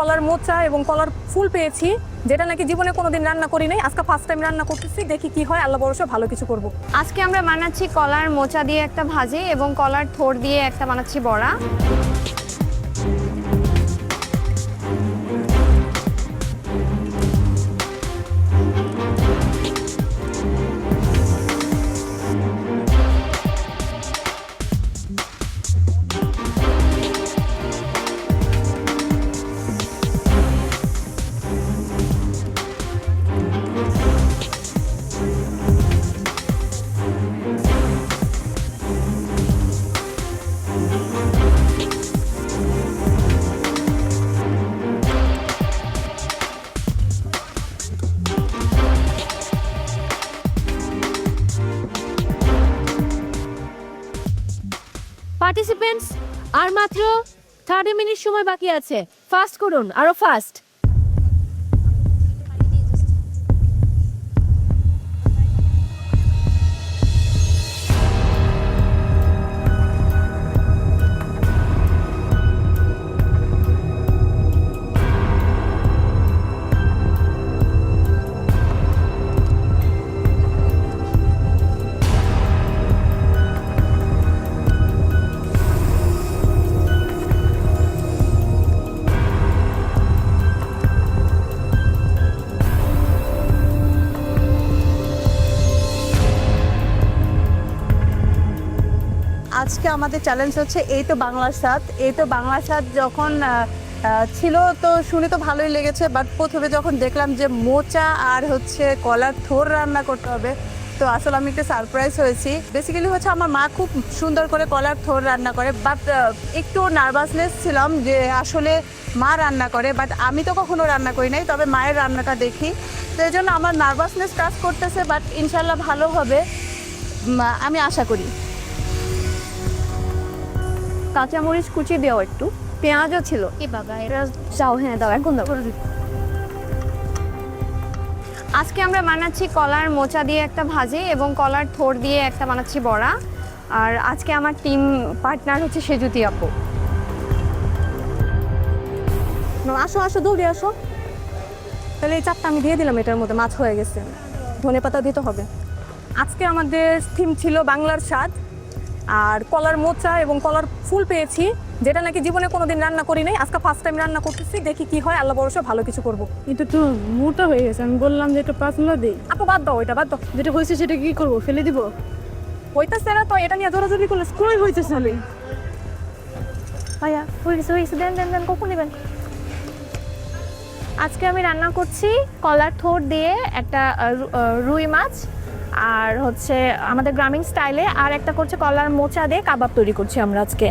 কলার মোচা এবং কলার ফুল পেয়েছি, যেটা নাকি জীবনে কোনোদিন রান্না করি নাই। আজকে ফার্স্ট টাইম রান্না করতেছি, দেখি কি হয়, আল্লাহ বরসে ভালো কিছু করব। আজকে আমরা বানাচ্ছি কলার মোচা দিয়ে একটা ভাজি এবং কলার থোর দিয়ে একটা বানাচ্ছি বড়া। পার্টিসিপেন্টস আর মাত্র থার্টি মিনিট সময় বাকি আছে। ফাস্ট করুন আরও ফাস্ট আজকে আমাদের চ্যালেঞ্জ হচ্ছে এই তো বাংলার স্বাদ, এই তো বাংলার স্বাদ যখন ছিল তো শুনে তো ভালোই লেগেছে বাট প্রথমে যখন দেখলাম যে মোচা আর হচ্ছে কলার থোর রান্না করতে হবে, তো আসলে আমি একটু সারপ্রাইজ হয়েছি। বেসিক্যালি হচ্ছে আমার মা খুব সুন্দর করে কলার থোর রান্না করে বাট একটু নার্ভাসনেস ছিলাম যে আসলে মা রান্না করে বাট আমি তো কখনো রান্না করি নাই, তবে মায়ের রান্নাটা দেখি। তো এই জন্য আমার নার্ভাসনেস কাজ করতেছে বাট ইনশাল্লাহ ভালো হবে। আমি আশা করি। কাঁচামরিচ কুচি দেও একটু। পেঁয়াজও ছিল। এ বাবা পেঁয়াজ যাও হ্যাঁ দাও এখন দাও। আজকে আমরা বানাচ্ছি কলার মোচা দিয়ে একটা ভাজি এবং কলার থোর দিয়ে একটা বানাচ্ছি বড়া। আর আজকে আমার টিম পার্টনার হচ্ছে সেজুতি আপু। না, আসো আসো দৌড়ে আসো। তাহলে এই চারটা আমি দিয়ে দিলাম এটার মধ্যে মাছ হয়ে গেছে। ধনে পাতা দিতে হবে। আজকে আমাদের থিম ছিল বাংলার স্বাদ। আর কলার মোচা এবং কলার ফুল পেয়েছি যেটা নাকি জীবনে কোনোদিন রান্না করি নাই আজকে ফার্স্ট টাইম রান্না করতেছি দেখি কি হয় আল্লাহ ভরসা ভালো কিছু করব। কিন্তু তো মোটা হয়ে গেছে আমি বললাম যে একটু পাতলা দিই আপু বাদ দাও এটা বাদ দাও। যেটা হয়েছে সেটা কি করব ফেলে দিব? হইতেছে না তো এটা নিয়ে জোরাজোরি করলে কই হইতেছে আমি ভাইয়া হয়ে গেছে হয়ে গেছে দেন দেন দেন কখন নেবেন? আজকে আমি রান্না করছি কলার থোর দিয়ে একটা রুই মাছ আর হচ্ছে আমাদের গ্রামীণ স্টাইলে আর একটা করছে কলার মোচা দিয়ে কাবাব তৈরি করছি আমরা আজকে।